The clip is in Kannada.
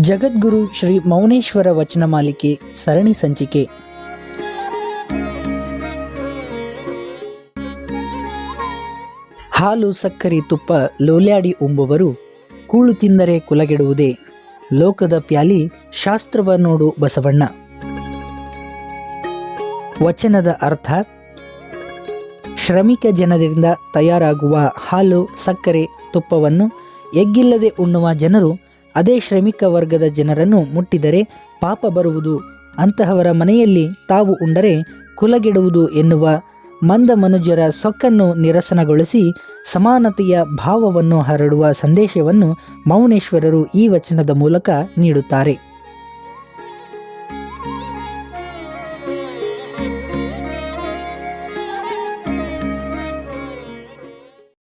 ಜಗದ್ಗುರು ಶ್ರೀ ಮೌನೇಶ್ವರ ವಚನ ಮಾಲಿಕೆ ಸರಣಿ ಸಂಚಿಕೆ. ಹಾಲು, ಸಕ್ಕರೆ, ತುಪ್ಪ, ಲೋಲ್ಯಾಡಿ ಉಂಬುವರು ಕೂಳು ತಿಂದರೆ ಕುಲಗೆಡುವುದೇ ಲೋಕದ ಪ್ಯಾಲಿ ಶಾಸ್ತ್ರವ ನೋಡು ಬಸವಣ್ಣ. ವಚನದ ಅರ್ಥ, ಶ್ರಮಿಕ ಜನರಿಂದ ತಯಾರಾಗುವ ಹಾಲು, ಸಕ್ಕರೆ, ತುಪ್ಪವನ್ನು ಎಗ್ಗಿಲ್ಲದೆ ಉಣ್ಣುವ ಜನರು ಅದೇ ಶ್ರಮಿಕ ವರ್ಗದ ಜನರನ್ನು ಮುಟ್ಟಿದರೆ ಪಾಪ ಬರುವುದು. ಅಂತಹವರ ಮನೆಯಲ್ಲಿ ತಾವು ಉಂಡರೆ ಕುಲಗೆಡುವುದು ಎನ್ನುವ ಮಂದ ಮನುಜರ ಸೊಕ್ಕನ್ನು ನಿರಸನಗೊಳಿಸಿ ಸಮಾನತೆಯ ಭಾವವನ್ನು ಹರಡುವ ಸಂದೇಶವನ್ನು ಮೌನೇಶ್ವರರು ಈ ವಚನದ ಮೂಲಕ ನೀಡುತ್ತಾರೆ.